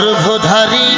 গর্ভধারী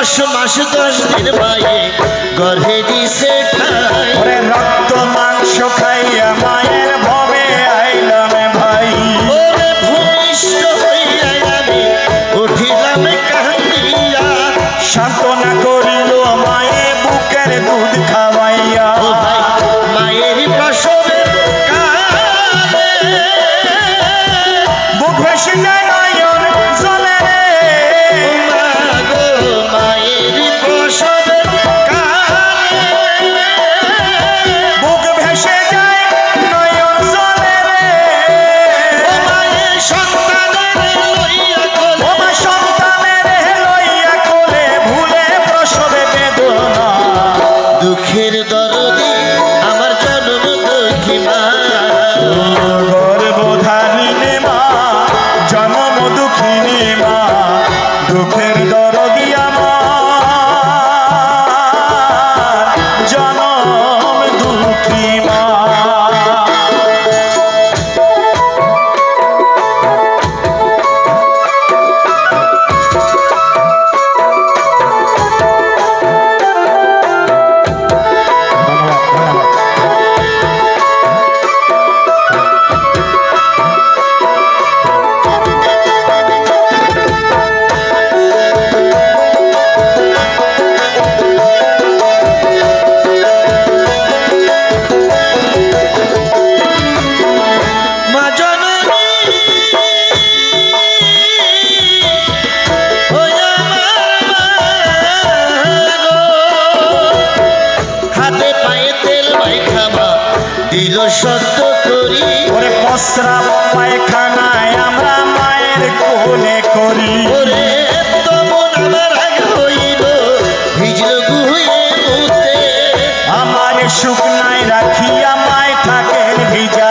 দশ মাস দশ দিন ভাই গর্ভে দিছে দুঃখের দর সত্য করি। ওরে পশ্রাব পায়খানায় আমরা মায়ের কোলে করি। ওরে তমন আমার আগে হইল। ভিজল গুয়ে মুতে। রাখিয়া মায় থাকেন ভিজা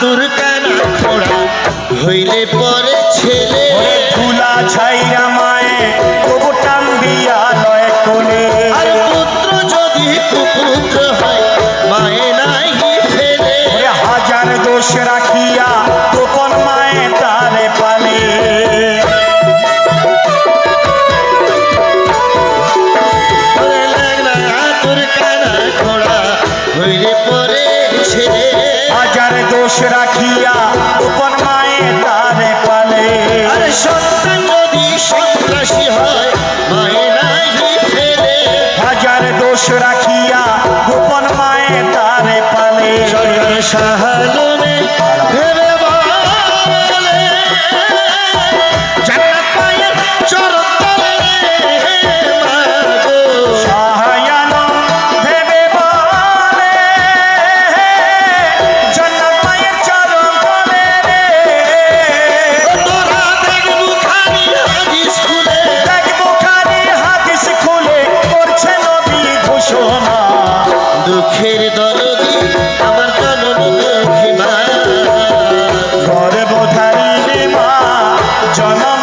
তোর কানা খোড়া? হইলে পরে ছেলে। ধুলা ছাইরা মায়ে তবু টান দিয়া লয় কোলে। আর পুত্র যদি কুপুত্র হয় মায়ে নাই রাখিয়া উপন মায়ে তারে পালে। আর সন্তান যদি সন্ত্রাসী হয় মায়ে নাহি ফেলে। হাজার দোষ রাখিয়া গোপন মায়ে তারে পালে। সরকার সাহায্যে জনম